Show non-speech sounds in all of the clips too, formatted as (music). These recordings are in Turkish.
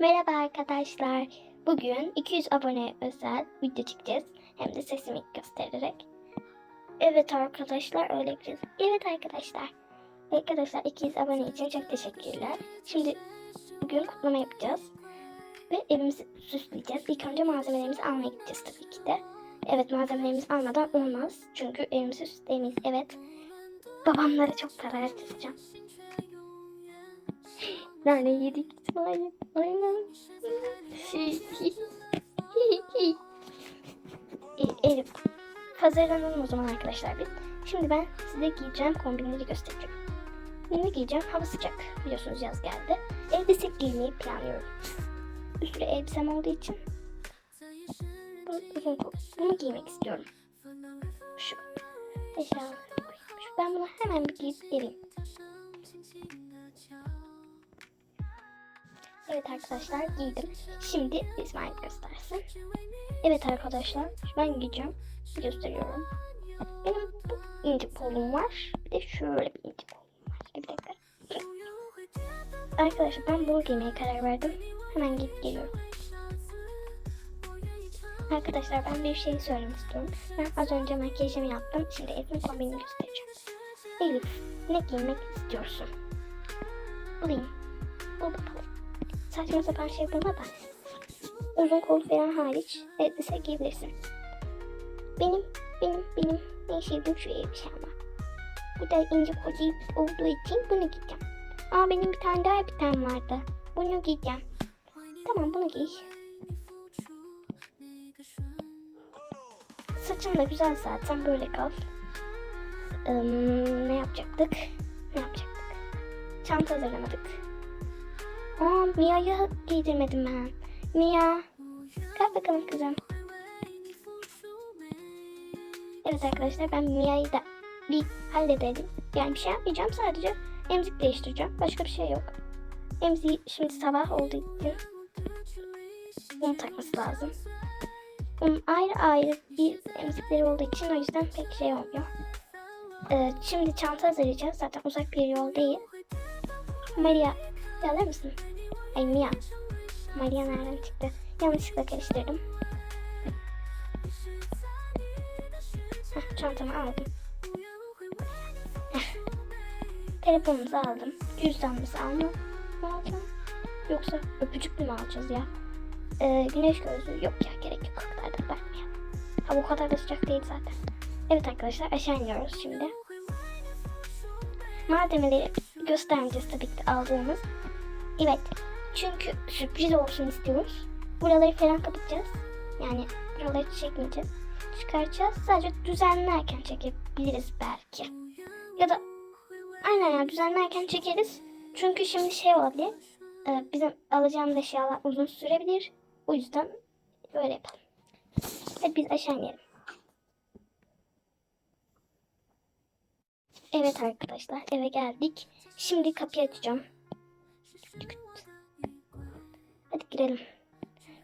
Merhaba arkadaşlar. Bugün 200 abone özel video çekeceğiz. Hem de sesimi göstererek. Evet arkadaşlar öyle yapacağız. Evet arkadaşlar. Arkadaşlar 200 abone için çok teşekkürler. Şimdi bugün kutlama yapacağız. Ve evimizi süsleyeceğiz. İlk önce malzemelerimizi almaya gideceğiz tabii ki de. Evet malzemelerimizi almadan olmaz. Çünkü evimizi süsleyemeyiz. Evet. Babamlara çok para harcayacağım. Nane yedik İsmail. Aynen. Elif. Hazırlanalım o zaman arkadaşlar biz. Şimdi ben size giyeceğim kombinleri göstereceğim. Yeni giyeceğim. Hava sıcak. Biliyorsunuz yaz geldi. Elbise giymeyi planlıyorum. Sürü elbisem olduğu için bunu, kol- bunu giymek istiyorum. Şu eşya. Ben bunu hemen bir giyip geleyim. Evet arkadaşlar giydim. Şimdi İsmail göstersin. Evet arkadaşlar ben giyeceğim. Gösteriyorum. Benim bu ince kolum var. Bir de şöyle bir ince kolum var. Bir dakika. Arkadaşlar ben bunu giymeye karar verdim. Hemen giyip geliyorum. Arkadaşlar ben bir şey söylemek istiyorum. Ben az önce makyajımı yaptım. Şimdi Elif'in kombinini göstereceğim. Elif ne giymek istiyorsun? Bulayım. Bul bakalım. Saçma sapan şey bulma da. Uzun kol falan hariç elbise giyebilirsin. Benim, benim, benim en sevdiğim şu elbise ama. Bu da ince koca olduğu için bunu giyeceğim. Aa benim bir tane daha bir tane vardı. Bunu giyeceğim. Tamam bunu giy. Saçın da güzel zaten böyle kal. Ee, ne yapacaktık? Ne yapacaktık? Çanta hazırlamadık. Aa Mia'yı giydirmedim ben. Mia. Kalk bakalım kızım. Evet arkadaşlar ben Mia'yı da bir halledelim. Yani bir şey yapmayacağım sadece emzik değiştireceğim. Başka bir şey yok. Emziği şimdi sabah olduğu için bunu takması lazım. Bunun ayrı ayrı bir emzikleri olduğu için o yüzden pek şey olmuyor. Ee, şimdi çanta hazırlayacağız. Zaten uzak bir yol değil. Maria, alır mısın? Ay Mia. Maria nereden çıktı? Yanlışlıkla karıştırdım. Çantamı aldım. Telefonumuzu aldım. Cüzdanımızı almam lazım. Yoksa öpücük mü alacağız ya? Ee, güneş gözlüğü yok ya gerek yok. O kadar da bakmayalım. Ha bu kadar da sıcak değil zaten. Evet arkadaşlar aşağı iniyoruz şimdi. Malzemeleri göstermeyeceğiz tabii ki aldığımız. Evet. Çünkü sürpriz olsun istiyoruz. Buraları falan kapatacağız. Yani buraları çekmeyeceğiz. Çıkaracağız. Sadece düzenlerken çekebiliriz belki. Ya da aynen yani düzenlerken çekeriz. Çünkü şimdi şey olabilir. e, Bizim alacağımız eşyalar uzun sürebilir. O yüzden böyle yapalım. Hadi biz aşağı inelim. Evet arkadaşlar eve geldik. Şimdi kapıyı açacağım. Girelim.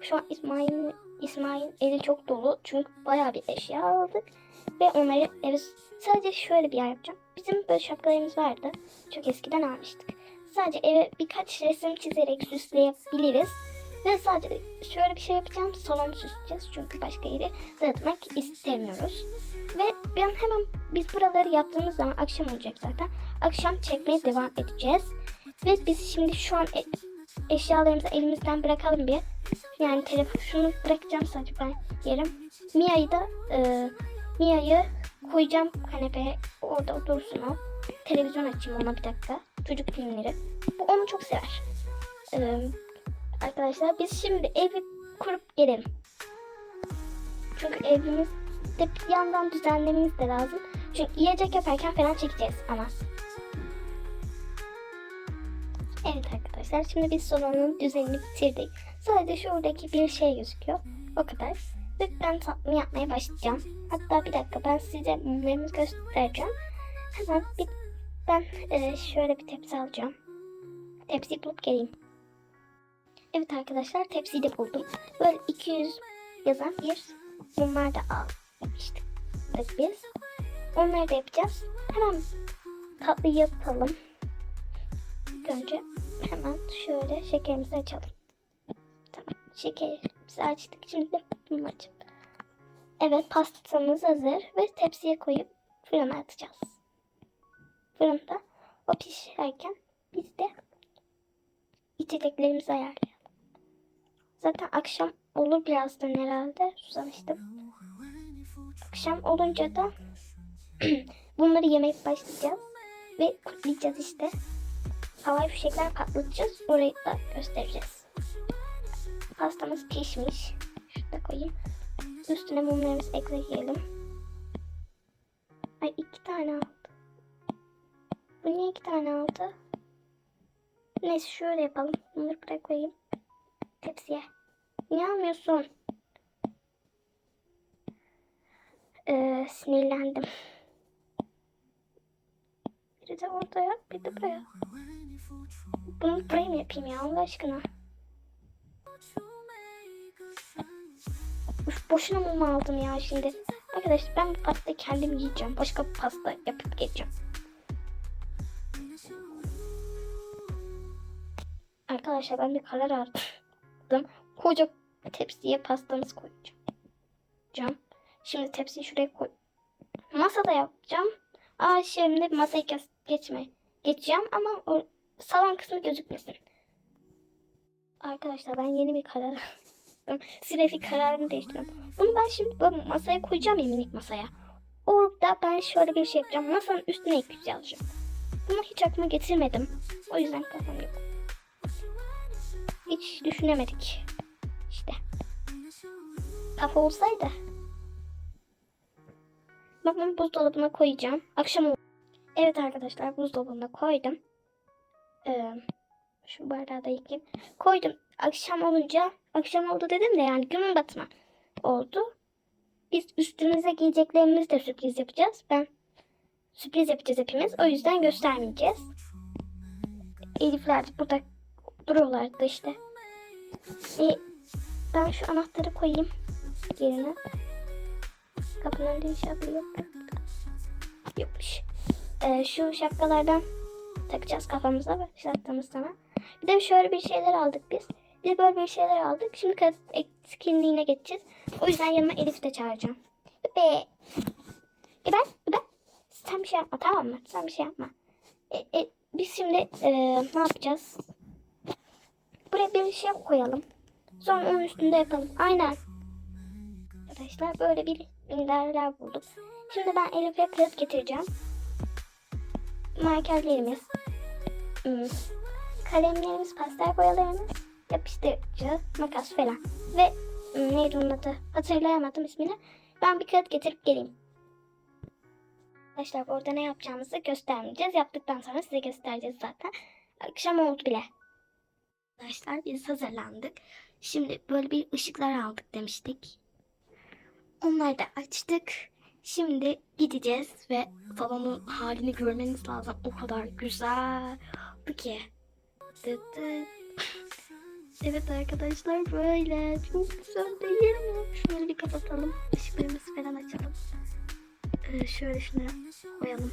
Şu an İsmail İsmail eli çok dolu çünkü bayağı bir eşya aldık ve onları eve sadece şöyle bir yer yapacağım. Bizim böyle şapkalarımız vardı. Çok eskiden almıştık. Sadece eve birkaç resim çizerek süsleyebiliriz. Ve sadece şöyle bir şey yapacağım. Salonu süsleyeceğiz çünkü başka yeri dağıtmak istemiyoruz. Ve ben hemen biz buraları yaptığımız zaman akşam olacak zaten. Akşam çekmeye devam edeceğiz. Ve biz şimdi şu an e- eşyalarımızı elimizden bırakalım bir. Yani telefonu bırakacağım sadece ben yerim. Mia'yı da e, Mia'yı koyacağım kanepeye. Orada dursun o. Televizyon açayım ona bir dakika. Çocuk filmleri. Bu onu çok sever. E, arkadaşlar biz şimdi evi kurup gelelim. Çünkü evimiz de bir yandan düzenlememiz de lazım. Çünkü yiyecek yaparken falan çekeceğiz ama. Evet arkadaşlar şimdi biz salonun düzenini bitirdik. Sadece şuradaki bir şey gözüküyor. O kadar. Ve ben tatlımı yapmaya başlayacağım. Hatta bir dakika ben size mumlarımı göstereceğim. Hemen bir, ben e, şöyle bir tepsi alacağım. Tepsi bulup geleyim. Evet arkadaşlar tepsiyi de buldum. Böyle 200 yazan bir mumlar da almıştık biz. Onları da yapacağız. Hemen tatlı yapalım. Önce hemen şöyle şekerimizi açalım. şekerimizi açtık. Şimdi bunu açıp. Evet pastamız hazır ve tepsiye koyup fırına atacağız. Fırında o pişerken biz de içeceklerimizi ayarlayalım. Zaten akşam olur birazdan herhalde. Susamıştım. Akşam olunca da (clears throat) bunları yemeye başlayacağız. Ve kutlayacağız işte. Havai fişekler patlatacağız. Orayı da göstereceğiz. Pastamız pişmiş. Şurada koyayım. Üstüne mumlarımızı ekleyelim. Ay iki tane aldı. Bu niye iki tane aldı? Neyse şöyle yapalım. Bunları buraya koyayım. Tepsiye. Niye almıyorsun? Ee, sinirlendim. Biri de orada ya, bir de buraya. Bunu buraya yapayım ya Allah aşkına? Üf, boşuna mum aldım ya şimdi. Arkadaşlar ben bu pastayı kendim yiyeceğim. Başka pasta yapıp geleceğim. Arkadaşlar ben bir karar aldım. Koca tepsiye pastamız koyacağım. Şimdi tepsiyi şuraya koy. Masada yapacağım. Aa şimdi masayı geçme. Geçeceğim ama o salon kısmı gözükmesin. Arkadaşlar ben yeni bir karar aldım. Sürekli kararımı değiştiriyorum. Bunu ben şimdi böyle masaya koyacağım ya minik masaya. Orada ben şöyle bir şey yapacağım. Masanın üstüne ekmek yazacağım. Bunu hiç aklıma getirmedim. O yüzden kafam yok. Hiç düşünemedik. İşte. Kafa olsaydı. Ben bunu buzdolabına koyacağım. Akşam Evet arkadaşlar buzdolabına koydum. Ee, şu bardağı da yıkayayım. Koydum. Akşam olunca akşam oldu dedim de yani gün batma oldu. Biz üstümüze giyeceklerimizi de sürpriz yapacağız. Ben sürpriz yapacağız hepimiz. O yüzden göstermeyeceğiz. Elifler burada duruyorlardı işte. E, ben şu anahtarı koyayım yerine. Kapının önünde inşallah yok. Yokmuş. Ee, şu şapkalardan takacağız kafamıza başlattığımız zaman. Bir de şöyle bir şeyler aldık biz. Biz böyle bir şeyler aldık. Şimdi kız etkinliğine geçeceğiz. O yüzden yanıma Elif de çağıracağım. Be. E ben, ben. Sen bir şey yapma tamam mı? Sen bir şey yapma. E, e, biz şimdi e, ne yapacağız? Buraya bir şey koyalım. Sonra onun üstünde yapalım. Aynen. Arkadaşlar böyle bir minderler bulduk. Şimdi ben Elif'e kağıt getireceğim. Markerlerimiz, kalemlerimiz, pastel boyalarımız, yapıştırıcı, makas falan. Ve hmm, neydi onun adı? Hatırlayamadım ismini. Ben bir kağıt getirip geleyim. Arkadaşlar orada ne yapacağımızı göstermeyeceğiz. Yaptıktan sonra size göstereceğiz zaten. Akşam oldu bile. Arkadaşlar biz hazırlandık. Şimdi böyle bir ışıklar aldık demiştik. Onları da açtık. Şimdi gideceğiz ve salonun halini görmeniz lazım. O kadar güzel ki. Dıt dıt. Evet arkadaşlar böyle. Çok güzel değil mi? Şunları bir kapatalım. Işıklarımızı falan açalım. Ee, şöyle şunu koyalım.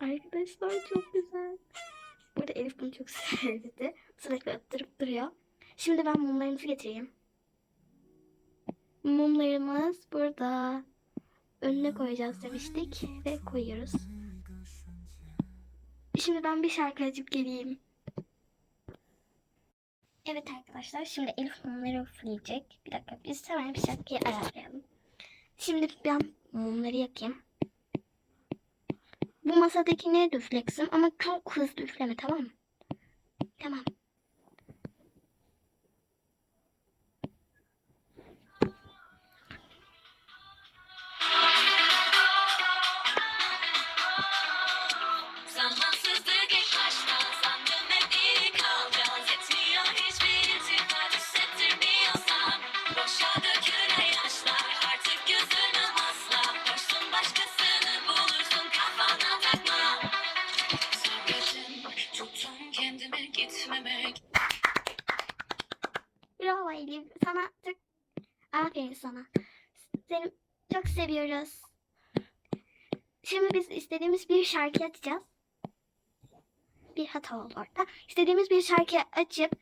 Arkadaşlar çok güzel. Burada Elif bunu çok (laughs) sevdi. Sürekli öttürüp duruyor. Şimdi ben mumlarımızı getireyim. Mumlarımız burada. Önüne koyacağız demiştik ve koyuyoruz. Şimdi ben bir şarkı açıp geleyim. Evet arkadaşlar şimdi Elif mumları üfleyecek. Bir dakika biz hemen bir şarkıyı ayarlayalım. Şimdi ben mumları yakayım. Bu masadaki ne üfleksin ama çok hızlı üfleme tamam mı? Tamam. Elif. Sana çok aferin sana. Seni çok seviyoruz. Şimdi biz istediğimiz bir şarkı açacağız. Bir hata oldu orada. İstediğimiz bir şarkı açıp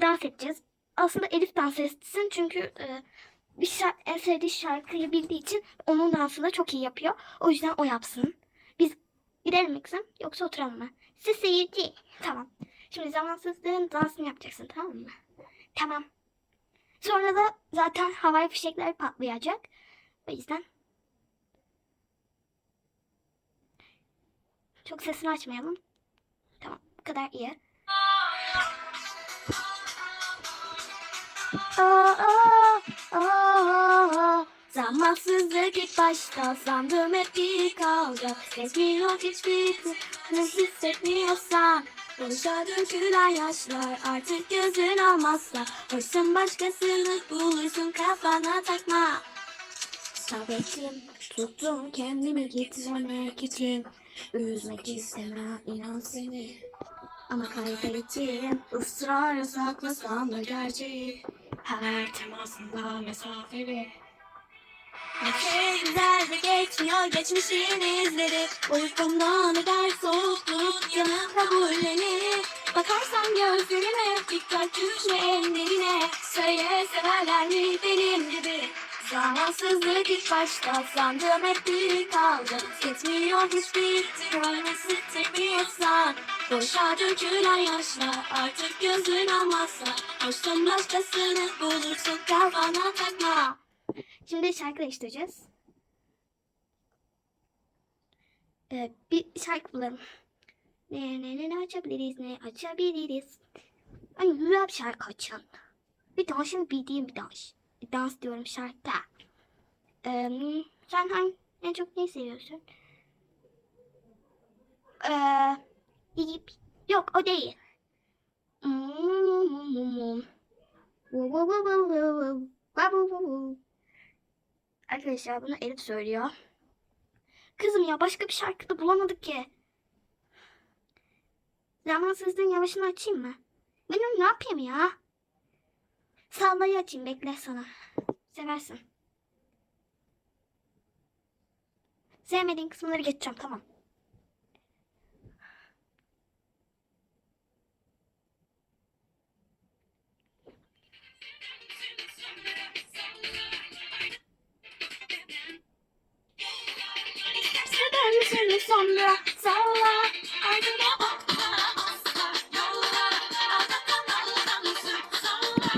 dans edeceğiz. Aslında Elif dans etsin çünkü e, bir şar- en sevdiği şarkıyı bildiği için onun dansını çok iyi yapıyor. O yüzden o yapsın. Biz gidelim mi kızım yoksa oturalım mı? Siz seyirci. Tamam. Şimdi zamansızlığın dansını yapacaksın tamam mı? Tamam. Sonra da zaten havai fişekler patlayacak. O yüzden çok sesini açmayalım. Tamam bu kadar iyi. Zamansızlık ilk başta sandım hep bir kavga Resmiyor hiçbir ne hissetmiyorsan Boşa dökülen yaşlar artık gözün almazsa. Hoşsun başkasını bulursun kafana takma. Sabrettim tuttum kendimi gitmemek için. Üzmek istemem inan seni. Ama kaybettim ısrarla saklasam da gerçeği. Her temasında mesafeli. Her güzel de geçmiyor geçmişin izleri. Uykumdan eder soğukluk yanıp kabullenir. Bakarsan gözlerime dikkat düşme enlerine Söyle severler mi benim gibi? Zamansızlık ilk başta sandım hep bir kaldı. Yetmiyor hiçbir görmesi sevmiyorsan. Boşa dökülen yaşlar artık gözün almazsa. Hoşsun başkasını bulursun kafana takma. Şimdi şarkı değiştireceğiz. Ee, bir şarkı bulalım. Ne ne ne ne açabiliriz ne açabiliriz. Hani güzel bir şarkı açalım. Bir dansın bildiğim bir dans. Bir dans diyorum şarkı. Ee, sen hangi, en çok neyi seviyorsun? Ee, yok o değil. Arkadaşlar bunu Elif söylüyor. Kızım ya başka bir şarkı da bulamadık ki. Zamansızlığın yavaşını açayım mı? Benim ne yapayım ya? Sallayı açayım bekle sana. Seversin. Sevmediğin kısımları geçeceğim tamam. Sonra salla ardına bakma asla yolla aldatan aldamışsın salla.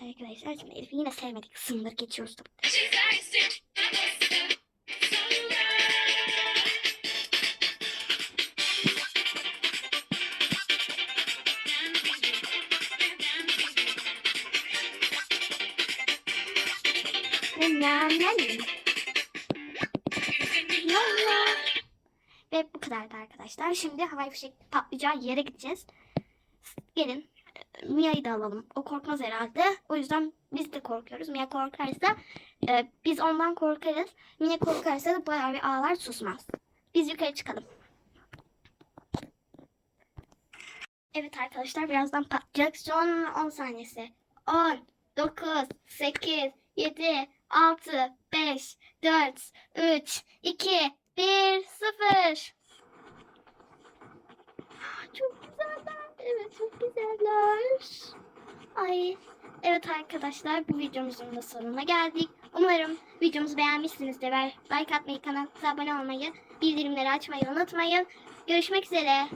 Arkadaşlar şimdi Elif'i yine sevmedik kısımları geçiyoruz tabii. Ve bu kadardı arkadaşlar. Şimdi havai fişek patlayacağı yere gideceğiz. Gelin. Mia'yı da alalım. O korkmaz herhalde. O yüzden biz de korkuyoruz. Mia korkarsa e, biz ondan korkarız. Mia korkarsa da bayağı bir ağlar susmaz. Biz yukarı çıkalım. Evet arkadaşlar birazdan patlayacak. Son 10 saniyesi. 10, 9, 8, 7, 6, 5, 4, 3, 2, 1, 0. Çok güzeller. Evet çok güzeller. Ay. Evet arkadaşlar bu videomuzun da sonuna geldik. Umarım videomuzu beğenmişsinizdir. Like atmayı, kanalımıza abone olmayı, bildirimleri açmayı unutmayın. Görüşmek üzere.